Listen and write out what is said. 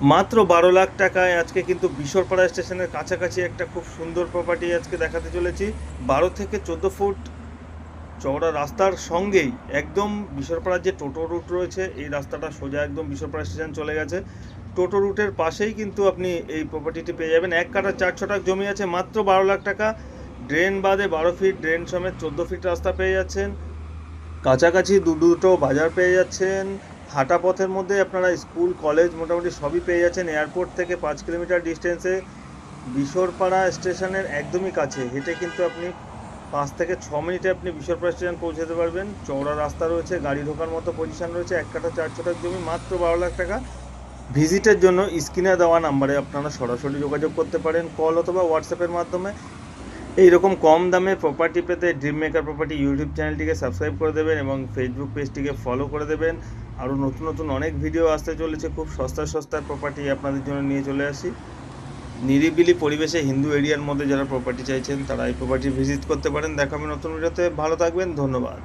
মাত্র বারো লাখ টাকায় আজকে কিন্তু বিশরপাড়া স্টেশনের কাছাকাছি একটা খুব সুন্দর প্রপার্টি আজকে দেখাতে চলেছি। বারো থেকে চোদ্দ ফুট চওড়া রাস্তার সঙ্গেই একদম বিশরপাড়ার যে টোটো রুট রয়েছে, এই রাস্তাটা সোজা একদম বিশরপাড়া স্টেশন চলে গেছে। টোটো রুটের পাশেই কিন্তু আপনি এই প্রপার্টিটি পেয়ে যাবেন। এক কাঠা চার ছটাক জমি আছে, মাত্র বারো লাখ টাকা। ড্রেন বাদে বারো ফিট, ড্রেন সমেত চোদ্দ ফিট রাস্তা পেয়ে যাচ্ছেন। কাছাকাছি দু দুটো বাজার পেয়ে যাচ্ছেন। হাঁটা পথের মধ্যে আপনারা স্কুল, কলেজ মোটামুটি সবই পেয়ে যাচ্ছেন। এয়ারপোর্ট থেকে পাঁচ কিলোমিটার ডিস্টেন্সে বিশরপাড়া স্টেশনের একদমই কাছে। হেঁটে কিন্তু আপনি পাঁচ থেকে ছ মিনিটে আপনি বিশরপাড়া স্টেশন পৌঁছাতে পারবেন। চওড়া রাস্তা রয়েছে, গাড়ি ঢোকার মতো পজিশন রয়েছে। এক কাঠা, চার ছটাক জমি মাত্র বারো লাখ টাকা ভিজিটের জন্য স্ক্রিনে দেওয়া নাম্বারে আপনারা সরাসরি যোগাযোগ করতে পারেন। কল অথবা হোয়াটসঅ্যাপের মাধ্যমে এইরকম কম দামে প্রপার্টি পেতে ড্রিম মেকার প্রপার্টি ইউটিউব চ্যানেলটিকে সাবস্ক্রাইব করে দেবেন এবং ফেসবুক পেজটিকে ফলো করে দেবেন। আরও নতুন নতুন অনেক ভিডিও আসতে চলেছে। খুব সস্তা সস্তা প্রপার্টি আপনাদের জন্য নিয়ে চলে আসি। নিরিবিলি পরিবেশে হিন্দু এরিয়ার মধ্যে যারা প্রপার্টি চাইছেন, তারা এই প্রপার্টি ভিজিট করতে পারেন। দেখাবেন নতুন ভিডিওতে ভালো থাকবেন। ধন্যবাদ।